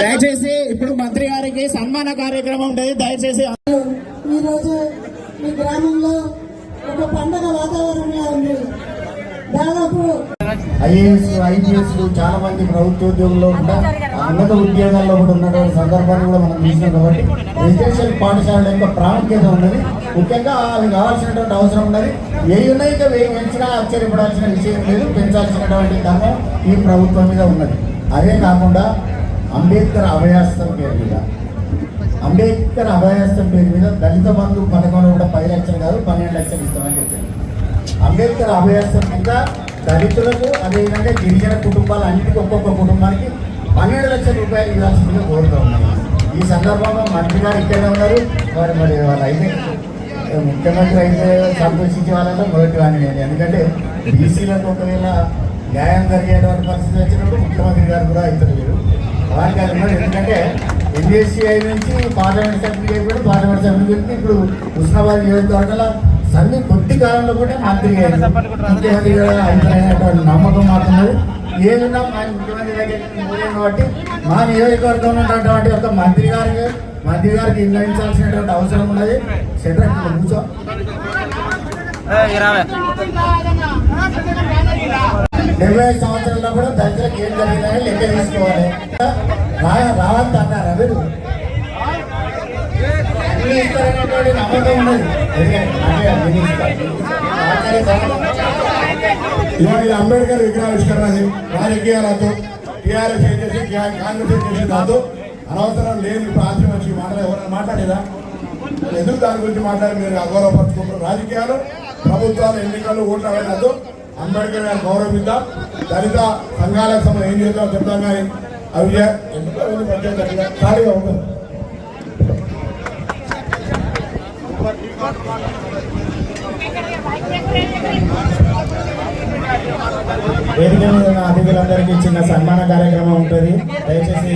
దయచేసి ఇప్పుడు మంత్రి గారికి సన్మాన కార్యక్రమం ఉంటుంది దయచేసి ఈరోజు మీ గ్రామంలో ఒక పండగ వాతావరణంలో ఉంది. దాదాపు ఐఏఎస్ ఐపీఎస్ చాలా మంది ప్రభుత్వ ఉద్యోగుల్లో కూడా ఉన్నత ఉద్యోగాల్లో కూడా ఉన్నటువంటి సందర్భాన్ని కూడా మనం చూసినాం కాబట్టి రెసిడెన్షియల్ పాఠశాల యొక్క ప్రాముఖ్యత ఉన్నది. ముఖ్యంగా అవి కావాల్సినటువంటి అవసరం ఉన్నది. ఏ వేయి పెంచినా ఆశ్చర్యపడాల్సిన విషయం లేదు. పెంచాల్సినటువంటి ధర్మం ఈ ప్రభుత్వం మీద ఉన్నది. అదే కాకుండా అంబేద్కర్ అభయాస్తం పేరు మీద. అంబేద్కర్ అభయాస్తం పేరు మీద దళిత బంధు పథకంలో కూడా పది లక్షలు కాదు పన్నెండు లక్షలు ఇస్తామని చెప్పారు. అంబేద్కర్ అభయాస్తం కింద దళితులకు అదేవిధంగా గిరిజన కుటుంబాలు అన్నిటికీ ఒక్కొక్క కుటుంబానికి పన్నెండు లక్షల రూపాయలు ఇవ్వాల్సిందిగా కోరుతూ ఉన్నాయి ఈ సందర్భంగా మంత్రి గారు ఇక్కడే ఉన్నారు. మరి మరి వాళ్ళు అయితే ముఖ్యమంత్రి అయితే సంతోషించే వాళ్ళలో మొదటి వాడిని నేను. ఎందుకంటే బీసీలకు ఒకవేళ న్యాయం జరిగేటువంటి పరిస్థితి వచ్చినప్పుడు ముఖ్యమంత్రి గారు కూడా అవుతారు ఎందుకంటే ఎన్ఎస్సీఐ నుంచి పార్లమెంట్ సభ్యులు అయిపోయి పార్లమెంట్ సభ్యులు ఇప్పుడు ఉస్మాబాద్ నియోజకవర్గంలో సన్ని కొద్ది కాలంలో కూడా మంత్రి ముఖ్యమంత్రి గారు అయిపోయినటువంటి నమ్మకం మాత్రమే ఏదన్నా మా ముఖ్యమంత్రి దగ్గర కాబట్టి మా నియోజకవర్గంలో ఉన్నటువంటి ఒక మంత్రి గారికి మంత్రి గారికి నిర్ణయించాల్సినటువంటి అవసరం ఉన్నది. సెంటర్ కూర్చో. డెబ్బై ఐదు సంవత్సరాల్లో కూడా దళితులకు ఏం జరిగిందని లెక్క తీసుకోవాలి. రా రావద్దు అన్నారు మీరు అన్ని ఇస్తారనేటువంటి నమ్మకం ఉన్నది. ఇవాళ అంబేద్కర్ విగ్రహావిష్కరణ రాజకీయాలతో టీఆర్ఎస్ ఏం చేసి కాంగ్రెస్ ఏం చేసి దాంతో అనవసరం లేని ప్రాంతం వచ్చి మాట్లాడే ఎవరైనా మాట్లాడేదా? ఎందుకు దాని గురించి మాట్లాడి మీరు అగౌరవపరచుకుంటారు రాజకీయాలు ప్రభుత్వాలు ఎన్నికలు ఓట్లు అవైనద్దు అంబేద్కర్ గారు గౌరవిద్దాం దళిత సంఘాలకు సంబంధం ఏం చేద్దాం చెప్తాం కానీ అవి చే- ప్రత్యేకంగా ఖాళీగా ఉంటుంది వేదిక మీద ఉన్న అతిథులందరికీ చిన్న సన్మాన కార్యక్రమం ఉంటుంది. దయచేసి